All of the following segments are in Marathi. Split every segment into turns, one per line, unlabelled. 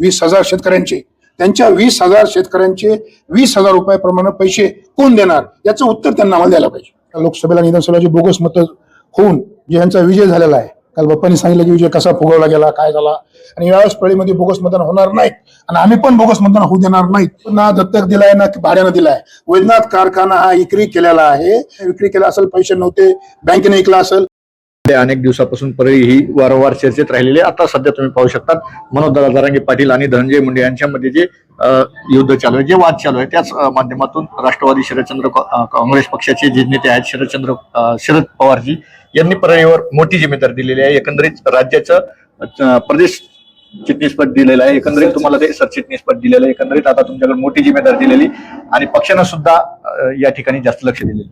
वीस हजार शेतकऱ्यांचे. त्यांच्या वीस हजार शेतकऱ्यांचे वीस हजार रुपयाप्रमाणे पैसे कोण देणार? याचं उत्तर त्यांना आम्हाला द्यायला पाहिजे. लोकसभेला आणि विधानसभेची बोगस मतं होऊन जे यांचा विजय झालेला आहे. काल बाप्पांनी सांगितलं की विजय कसा फुगवला गेला काय झाला? आणि यावेळेस पळीमध्ये बोगस मतदान होणार नाहीत. आणि आम्ही पण बोगस मतदान होऊ देणार नाहीत. ना दत्तक दिलाय ना भाड्यानं दिलाय. वैद्यनाथ कारखाना हा विक्री केलेला आहे. विक्री केला असेल पैसे नव्हते. बँकेने विकला असेल.
अनेक दिवसापासून परळी ही वारंवार चर्चेत राहिलेली आहे. आता सध्या तुम्ही पाहू शकता मनोज दादा पाटील आणि धनंजय मुंडे यांच्यामध्ये जे युद्ध चालू आहे जे वाद चालू आहे त्याच माध्यमातून राष्ट्रवादी शरदचंद्र काँग्रेस पक्षाचे जे नेते आहेत शरदचंद्र शरद पवारजी यांनी परळीवर मोठी जिम्मेदारी दिलेली आहे. एकंदरीत राज्याचं प्रदेश चिटणीसपद दिलेलं आहे. एकंदरीत तुम्हाला ते सरचिटणीसपद दिलेलं आहे. एकंदरीत आता तुमच्याकडे मोठी जिम्मेदारी दिलेली आणि पक्षानं सुद्धा या ठिकाणी जास्त लक्ष दिलेलं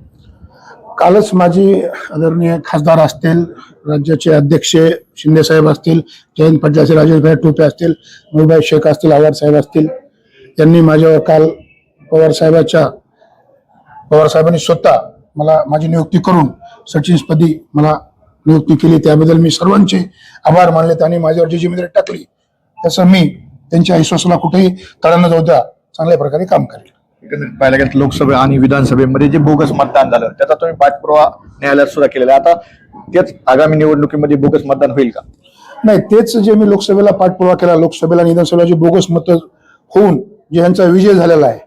कालच माझी आदरणीय खासदार असतील राज्याचे अध्यक्ष शिंदे साहेब असतील जयंत पाटील असतील राजेशभाई टोपे असतील मुळबाई शेख असतील आवार साहेब असतील त्यांनी माझ्यावर काल पवार साहेबाच्या पवार साहेबांनी स्वतः मला माझी नियुक्ती करून सचिनपदी मला नियुक्ती केली. त्याबद्दल मी सर्वांचे आभार मानले आणि माझ्यावर जी जिम्मेदारी टाकली तसं मी त्यांच्या विश्वासाला कुठेही तळांना जाऊ द्या. चांगल्या प्रकारे काम करेल.
एकंदरीत पाहायला गेलं तर लोकसभा आणि विधानसभेमध्ये जे बोगस मतदान झालं त्याचा तुम्ही पाठपुरावा न्यायालयात सुद्धा केलेला आहे. आता तेच आगामी निवडणुकीमध्ये बोगस मतदान होईल का?
नाही तेच जे मी लोकसभेला पाठपुरावा केला लोकसभेला आणि विधानसभेला जे बोगस मतं होऊन जे यांचा विजय झालेला आहे.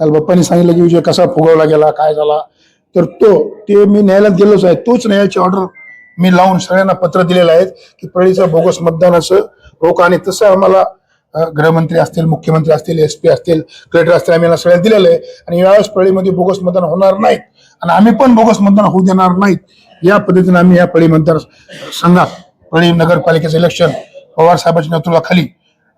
काल बाप्पांनी सांगितलं की विजय कसा फुगवला गेला काय झाला? तर तो ते मी न्यायालयात गेलोच आहे. तोच न्यायाची ऑर्डर मी लावून सगळ्यांना पत्र दिलेलं आहे की परळीचं बोगस मतदानाचं रोख. आणि तसं आम्हाला गृहमंत्री असतील मुख्यमंत्री असतील एस पी असतील कलेक्टर असतील आम्ही यांना सगळ्यांना दिलेलं आहे. आणि यावेळेस पळीमध्ये बोगस मतदान होणार नाहीत. आणि आम्ही पण बोगस मतदान होऊ देणार नाहीत. या पद्धतीने आम्ही या पळी मतदार संघात पळी नगरपालिकेचं इलेक्शन पवार साहेबांच्या नेतृत्वाखाली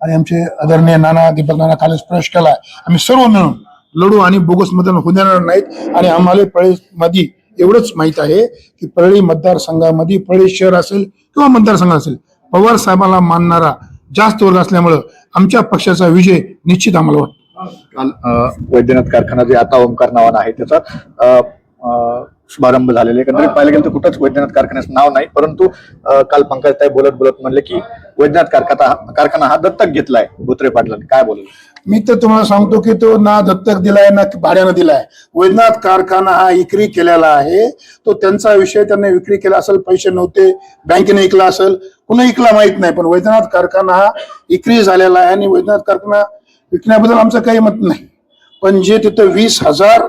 आणि आमचे आदरणीय नाना दीपक नाना कालच प्रवेश केला आम्ही सर्व मिळून लढू आणि बोगस मतदान होऊ देणार नाहीत. आणि आम्हाला पळी मध्ये एवढंच माहीत आहे की परळी मतदारसंघामध्ये परळी शहर असेल किंवा मतदारसंघ असेल पवार साहेबांना मानणारा जास्त वर्ग असल्यामुळं आमच्या पक्षाचा विजय निश्चित आम्हाला वाटतो.
काल वैद्यनाथ कारखाना जे आता ओंकार नावानं आहे त्याचा शुभारंभ झालेला आहे. एकंदरीत पाहायला गेलं तर कुठंच वैद्यनाथ कारखान्याचं नाव नाही परंतु काल पंकजताई बोलत बोलत म्हणले की वैद्यनाथ कारखाना कारखाना हा दत्तक घेतलाय भुत्रे पाटलांनी. काय बोलले
मी तर तुम्हाला सांगतो की तो ना दत्तक दिलाय ना भाड्यानं दिलाय. वैद्यनाथ कारखाना हा विक्री केलेला आहे. तो त्यांचा विषय त्यांनी विक्री केला असेल पैसे नव्हते. बँकेने ऐकला असेल कुणी ऐकला माहीत नाही पण वैद्यनाथ कारखाना हा विक्री झालेला आहे आणि वैद्यनाथ कारखाना विकण्याबद्दल आमचं काही मत नाही. पण जे तिथं वीस हजार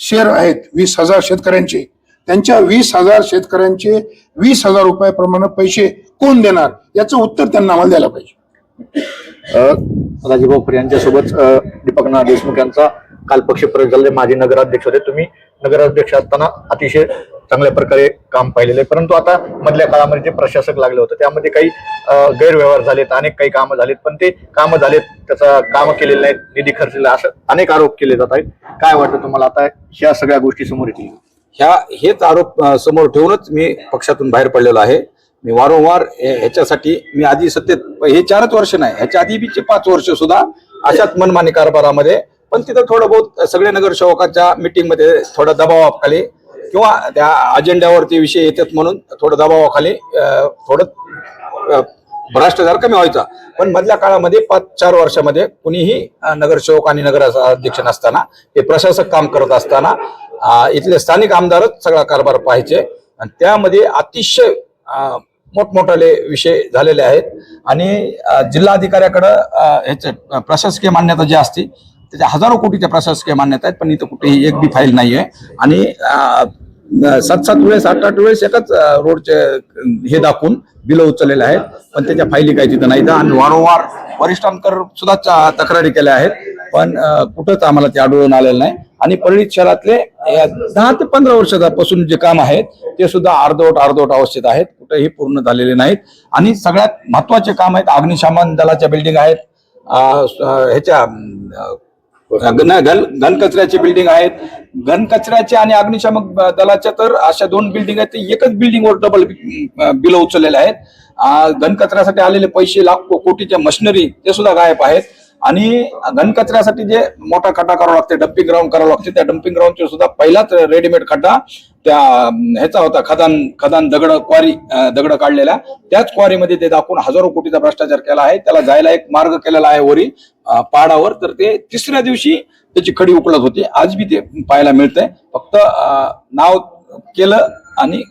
शेअर आहेत वीस हजार शेतकऱ्यांचे त्यांच्या वीस हजार शेतकऱ्यांचे वीस हजार रुपयाप्रमाणे पैसे कोण देणार? याचं उत्तर त्यांना आम्हाला द्यायला पाहिजे.
अ, राजीभाऊ फरे यांच्यासोबत दीपकनाथ दीपक देशमुख यांचा काल पक्ष प्रवेश झाले माजी नगराध्यक्ष होते. तुम्ही नगराध्यक्ष असताना अतिशय चांगल्या प्रकारे काम पाहिलेलं. आहे परंतु आता मधल्या काळामध्ये जे प्रशासक लागले होते त्यामध्ये काही गैरव्यवहार झालेत अनेक काही कामं झालेत. पण ते कामं झालेत त्याचा कामं केलेले नाहीत निधी खर्चलेला असं अनेक आरोप केले जात आहेत. काय वाटतं तुम्हाला? आता ह्या सगळ्या गोष्टी समोर येतील.
ह्या हेच आरोप समोर ठेवूनच मी पक्षातून बाहेर पडलेलो आहे. मी वारंवार ह्याच्यासाठी मी आधी सत्तेत हे चारच वर्ष नाही ह्याच्या आधी बीचे पाच वर्ष सुद्धा अशाच मनमानी कारभारामध्ये पण तिथं थोडं बहुत सगळे नगरसेवकाच्या मीटिंगमध्ये थोडा दबावाखाली किंवा त्या अजेंड्यावरती विषय येतात म्हणून थोडं दबावाखाली थोडं भ्रष्टाचार कमी व्हायचा. पण मधल्या काळामध्ये पाच चार वर्षामध्ये कुणीही नगरसेवक आणि नगर अध्यक्ष नसताना हे प्रशासक काम करत असताना इथले स्थानिक आमदारच सगळा कारभार पाहायचे. आणि त्यामध्ये अतिशय मोठमोठाले विषय झालेले आहेत. आणि जिल्हाधिकाऱ्याकडं ह्याचे प्रशासकीय मान्यता जी असते त्याच्या हजारो कोटीच्या प्रशासकीय मान्यता आहेत पण इथं कुठेही एक बी फाईल नाही आहे आणि सात सात वेळेस आठ आठ वेळेस एकाच रोडचे हे दाखवून बिलं उचललेले आहेत. पण त्याच्या फायली काही तिथं नाही. आणि वारंवार वरिष्ठांकर सुद्धा तक्रारी केल्या आहेत. पण कुठंच आम्हाला ते आढळून आलेलं नाही. आणि परळी शहरातले दहा ते पंधरा वर्षापासून जे काम आहेत ते सुद्धा अर्धवट अर्धवट अवस्थेत आहेत. कुठेही पूर्ण झालेले नाहीत. आणि सगळ्यात महत्त्वाचे काम आहेत अग्निशमन दलाच्या बिल्डिंग आहेत. ह्याच्या घन घन घनकचऱ्याची बिल्डिंग आहेत. घनकचऱ्याचे आणि अग्निशामक दलाच्या तर अशा दोन बिल्डिंग आहेत ते एकच बिल्डिंगवर डबल बिल उचललेले आहेत. घनकचऱ्यासाठी आलेले पैसे लाखो कोटीच्या मशिनरी ते सुद्धा गायब आहेत. आणि घनकचऱ्यासाठी जे मोठा खड्डा करावा लागते डम्पिंग ग्राउंड करावं लागते त्या डम्पिंग ग्राउंडचे सुद्धा पहिलाच रेडीमेड खड्डा त्या ह्याचा होता खदान खदान दगड क्वारी दगड काढलेल्या त्याच क्वारीमध्ये ते दाखवून हजारो कोटीचा भ्रष्टाचार केला आहे. त्याला जायला एक मार्ग केलेला आहे वरी पहाडावर तर ते तिसऱ्या दिवशी त्याची खडी उकळत होती. आज बी ते पाहायला मिळतंय. फक्त नाव केलं आणि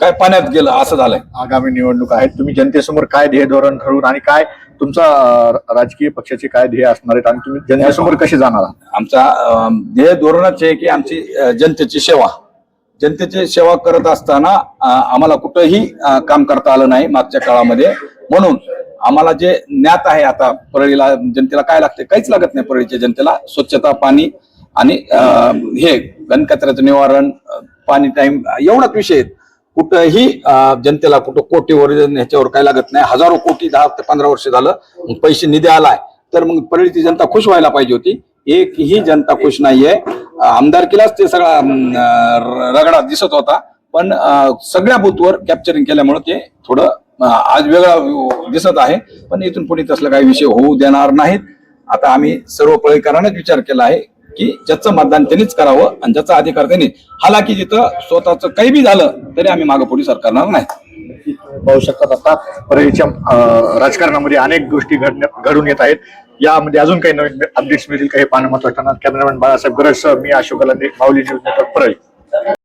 काय पाण्यात गेलं असं झालंय.
आगामी निवडणूक आहेत. तुम्ही जनतेसमोर काय ध्येय धोरण ठरवून आणि काय तुमचा राजकीय पक्षाचे काय ध्येय असणार आहेत आणि तुम्ही जनतेसमोर कसे जाणार आहात?
आमचा ध्येय धोरणच आहे की आमची जनतेची सेवा. जनतेची सेवा करत असताना आम्हाला कुठंही काम करता आलं नाही मागच्या काळामध्ये. म्हणून आम्हाला जे ज्ञात आहे आता परळीला जनतेला काय लागते काहीच लागत नाही परळीच्या जनतेला. स्वच्छता पाणी आणि अं, हे घनकचऱ्याचं निवारण पाणी टाइम एवढाच विषय आहेत कुठंही जनतेला कुठं कोटीवर ह्याच्यावर काय लागत नाही. हजारो कोटी दहा ते पंधरा वर्ष झालं पैसे निधी आलाय. तर मग परळीची जनता खुश व्हायला पाहिजे होती. एकही जनता खुश नाहीये. आमदारकीलाच ते सगळा रगडा दिसत होता. पण सगळ्या बूथवर कॅप्चरिंग केल्यामुळे ते थोडं आज वेगळा दिसत आहे. पण इथून पुढे तसला काही विषय होऊ देणार नाहीत. आता आम्ही सर्व पळीकरांनाच विचार केला आहे की ज्याचं मतदान त्यांनीच करावं आणि ज्याचा अधिकार त्यांनी. हालाकी जिथं स्वतःच काही बी झालं तरी आम्ही मागं पुढे सरकारणार नाही.
पाहू शकतात आता. परळीच्या राजकारणामध्ये अनेक गोष्टी घडून येत आहेत. यामध्ये अजून काही नवीन अपडेट्स मिळतील काही पाहणं महत्वाचं कॅमेरामॅन बाळासाहेब गरज मी अशोक गलांडे माऊली न्यूज नेटवर्क परळी.